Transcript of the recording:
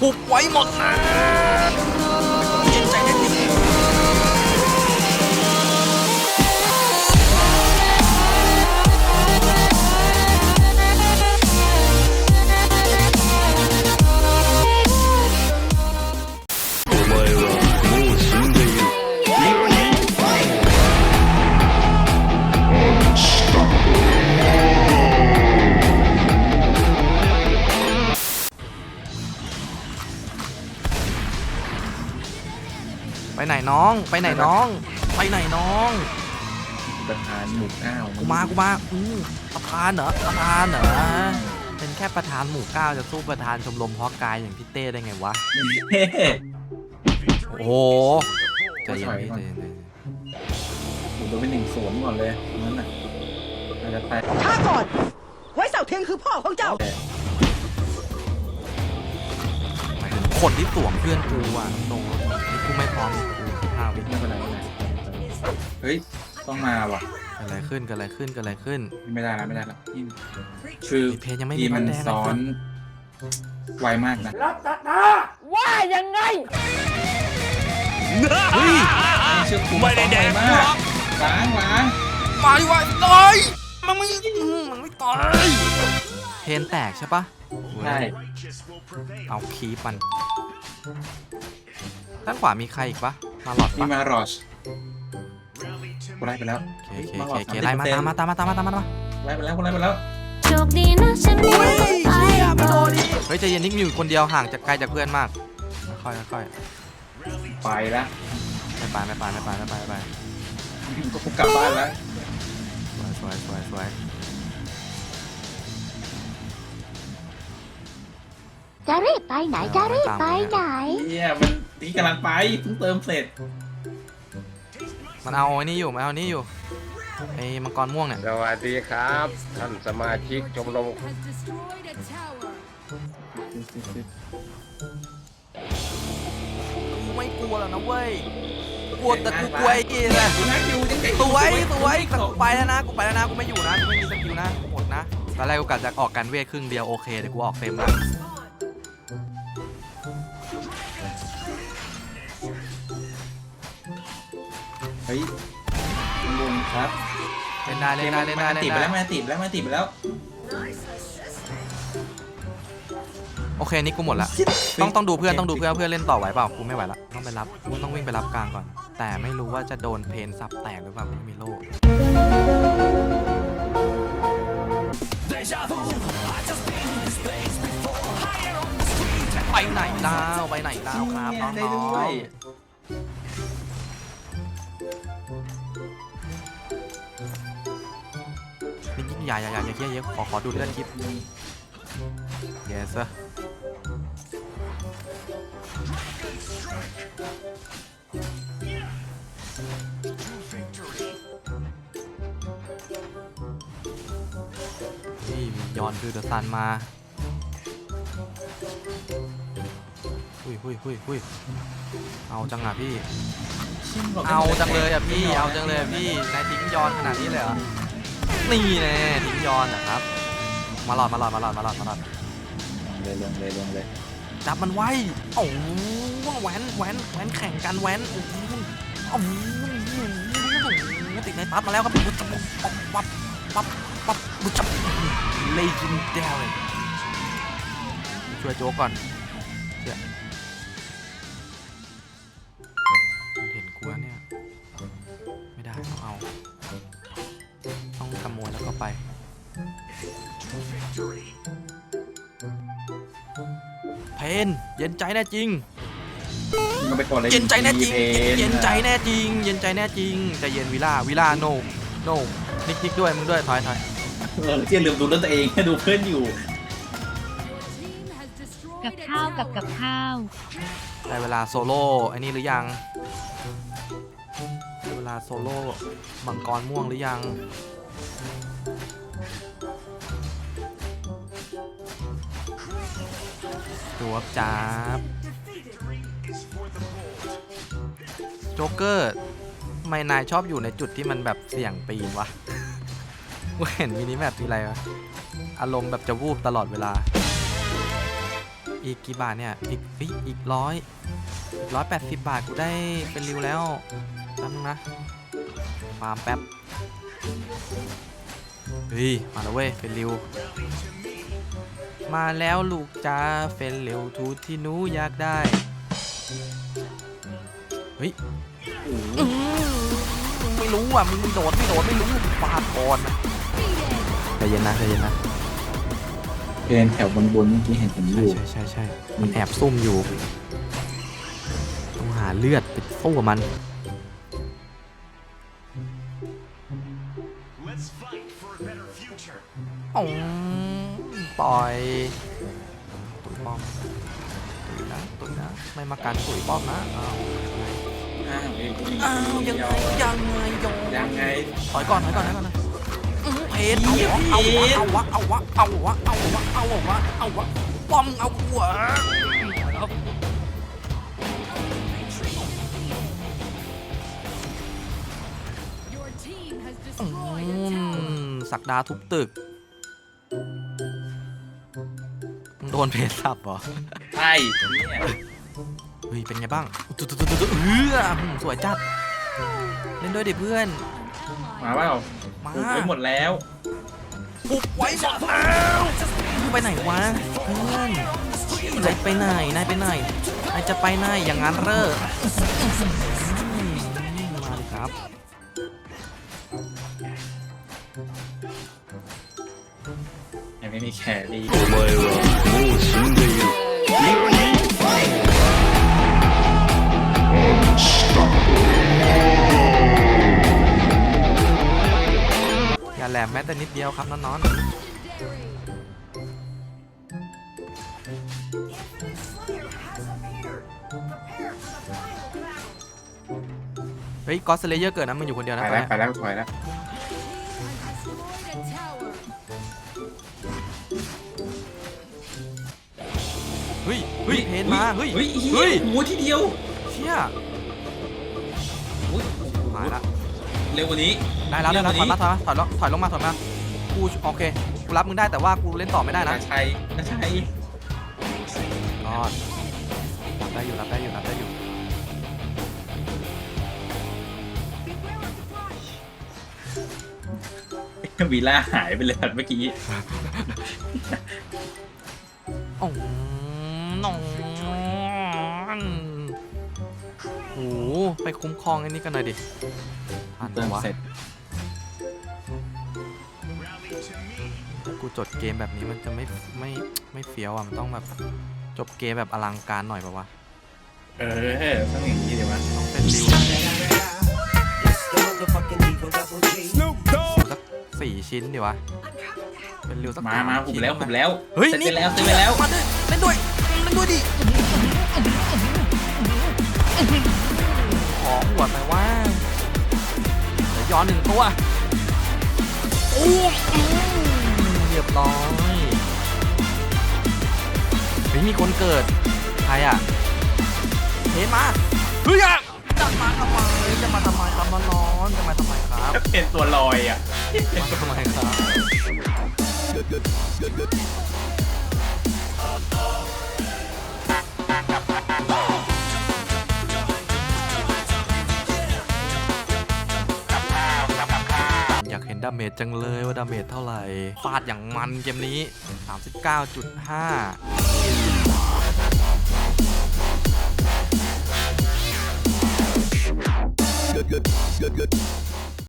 หุบไว้หมดนะ นน้อง ไปไหนน้อง ไปไหนน้องประธานหมู่เก้ากูมากูมาอืมประธานเหรอประธานเหรอเป็นแค่ประธานหมู่เก้าจะสู้ประธานชมรมเพาะกายอย่างพี่เต้ได้ไงวะเฮ้โอ้โหใจเย็นพี่ใจเย็นใจเย็นผมโดนเป็นหนึ่งสวนก่อนเลยนั่นน่ะอาจจะไปช้าก่อน ไว้เสาเทียงคือพ่อของเจ้าหมายถึงคนที่สวมเพื่อนกูอะตรงๆนี่กูไม่พร้อมกู ห้าวิไม่เป็นไรไม่เป็นไรเฮ้ย ต้องมาว่ะ เกิดอะไรขึ้นเกิดอะไรขึ้นเกิดอะไรขึ้น ไม่ได้แล้วไม่ได้แล้วที่คือมีเพจยังไม่มีทีมันบัตรแดงซ้อนไวมากนะ ว่ายังไง เฮ้ยเชื่อผมไม่ได้แดงมากล้างล้างมาดิวะตายมันไม่อืมมันไม่ตายเพนแตกใช่ปะใช่เอาคีปมันด้านขวามีใครอีกปะ มาหลอดนี่ปะมารอชกูไล่ไปแล้ว โอเคโอเคโอเคไล่มาตามมาตามมาตามมาตามมาตามมาไล่ไปแล้วกูไล่ไปแล้ว โชคดีนะฉันมีคนไปก่อนเฮ้ยใจเย็นนิกมีอยู่คนเดียวห่างจากไกลจากเพื่อนมากค่อยๆค่อยไปแล้วๆไม่ไปไม่ไปไม่ไปไม่ไปไม่ไปก็กูกลับบ้านแล้วสวยสวยสวยสวยจะรีบไปไหนจะรีบไปไหนเฮียมัน นี่กำลังไปเพิ่งเติมเสร็จมันเอาไอ้นี่อยู่มันเอาอันนี้อยู่ไอ้มังกรม่วงเนี่ยสวัสดีครับ ท่านสมาชิกชมรมกูไม่กลัวแล้วนะเว้ยกลัวแต่กูกลัวไอ้นี่แหละกูนักอยู่ยังไงสวยสวยแต่กูไปแล้วนะกูไปแล้วนะกูไม่อยู่นะกูไม่มีสกิลนะหมดนะตอนแรกกูกะจะออกการเวทครึ่งเดียวโอเคเดี๋ยวกูออกเต็มแล้ว เฮ้ยลุงครับเล่นได้เล่นได้เล่นได้มาเล่ติดนไปแล้วได้มาติดไปแล้วมาติดไปแล้วโอเคนี่กูหมดละต้องต้องดูเพื่อนต้องดูเพื่อนเพื่อนเล่นต่อไหวเปล่ากูไม่ไหวละต้องไปรับกูต้องวิ่งไปรับกลางก่อน แต่ไม่รู้ว่าจะโดนเพนซับแตกหรือเปล่ากูไม่มีโล่ไปไหนดาวไปไหนดาวครับน้ได้ด้อวงยๆ อย่าอย่าอย่าอย่าเยอะเยอะขอขอดูเลือดคลิป yes sir นี่มียอนคือเดอะซันมาหุยหุยหุยหุยเอาจังอะพี่ เอาจังเลยอะพี่ เอาจังเลยอะพี่นายทิ้งยอนขนาดนี้เลยเหรอ นี่แน่ทิ้งยอนนะครับ มาหลอดมาหลอดมาหลอดมาหลอดมาหลอดเลยลงเลยลงเลยจับมันไว้โอ้โหแหวนแหวนแหวนแข่งกันแหวนโอ้โหโอ้โหติดในตัดมาแล้วครับปุ๊บปั๊บปั๊บปั๊บปั๊บปุ๊บจับเลยจินเดลเลยช่วยโจ๊กก่อนเชี่ยมั น เย็นใจแน่จริงมึงไปกดเลยเย็นใจแน่จริงเพนเย็นใจแน่จริง เย็นใจแน่จริงใจเย็นวิล่าวิล่าโนโนนิกนิกด้วยมึงด้วยถอยถอยเออเที่ยลืมดูเรื่องตัวเองดูเพื่อนอยู่ กับข้าวกับกับข้าว ได้เวลาโซโล่ไอ้นี่หรือยังได้เวลาโซโล่มังกรม่วงหรือยัง วบจับโจ๊กเกอร์ทำไมนายชอบอยู่ในจุดที่มันแบบเสี่ยงปีนวะกูเห็นมินิแมปทีไรวะ อารมณ์แบบจะวูบตลอดเวลา อีกกี่บาทเนี่ย อีกอีกอีกร้อยอีกร้อยแปดสิบบาทกูได้เป็นริวแล้วแป๊บนึงนะฟาร์มแป๊บ เฮ้ย มาแล้วเว้ยเป็นริว มาแล้วลูกจ้าเฟนเร็วทูตที่หนูอยากได้ เฮ้ยอื้อมึงไม่รู้อะ มึงไม่โดดไม่โดดไม่รู้ฟาดก่อนใจเย็นนะใจเย็นนะเพนแถวบนบนๆเมื่อกี้เห็นผมอใช่ยู่ใช่ใช่ใช่มันแอบซุ่มอยู่ ต้องหาเลือดไปสู้กับมัน ปล่อยตุ๋ยป้อมตุ๋ยนะตุ๋ยนะ ไม่มากันตุ๋ยป้อมนะอ้าวอ้าวเอ้าวยังไงยังไงยยังไงถอยก่อนถอยก่อนถอยก่อนนะอื้อเพชรเอาวะเอาวะเอาวะเอาวะเอาวะเอาวะเอาวะป้อมเอาหัวอืมสักดาทุบตึก ดนเพชรสับเหรอใช่เนี่ยเฮ้ยเป็นไงบ้างตุ๊ดตุ๊ดตุ๊ดตุ๊ดเออหืมสวยจัด เล่นด้วยดิเพื่อน มาเปล่ามา ปลูกไว้หมดแล้วปุกไว้หมดแล้วไปไหนวะเพื่อนนายไปไหนนายไปไหนนายจะไปไหนอย่างนั้นเร่ออืมมาดิครับ ไม่มีแครี่อย่าแหลมแม้แต่นิดเดียวครับน้องๆเฮ้ยกอสเลเยอร์เกิดนะมันอยู่คนเดียวนะไปแล้วไปแล้วถอยแล้ว เฮ้ยเพนมาเฮ้ยเฮ้ยเฮ้ยโอ้โหทีเดียวเชี่ยอุ๊ยหายละเร็วกว่านี้ได้แล้วได้แล้วถอยมาถอยมาถอยลงถอยลงมาถอยมากูโอเคกูรับมึงได้แต่ว่ากูเล่นต่อไม่ได้นะนาชัยนาชัยรอดรับได้อยู่รับได้อยู่รับได้อยู่วีล่าหายไปเลยเมื่อกี้โอ้ นอนโอ้โหไปคุ้มครองไอ้นี่กันหน่อยดิทันเติปะมวะเสร็จกูจดเกมแบบนี้มันจะไม่ไม่ไม่เฟี้ยวอะ มันต้องแบบจบเกมแบบอลังการหน่อยปะวะ เออต้องอย่างนี้เดี๋ยววะต้องเป็นริวสักสี่ชิ้นดิวะ เป็นริวสักมาสมาชิ้ผมนแล้วไหผมแล้ว เฮ้ย เสร็จนี่ไปแล้วเสร็จไปแล้ว มาด้วยเล่นด้วยเล่น ด้วยดิขอหัวดไปว่าเดี๋ยวย้อนหนึ่งตัวโอ้อืมเรียบร้อยเฮ้ยมีคนเกิด ใครอะเฮ้ยมาเฮ้ยอะจะมาทำไมจะมาทำไมครับน้องๆจะมาทำไมครับเป็นตัวลอยอะทำไมครับ ดาเมจจังเลยว่าดาเมจเท่าไหร่ฟาดอย่างมันเกมนี้ 39.5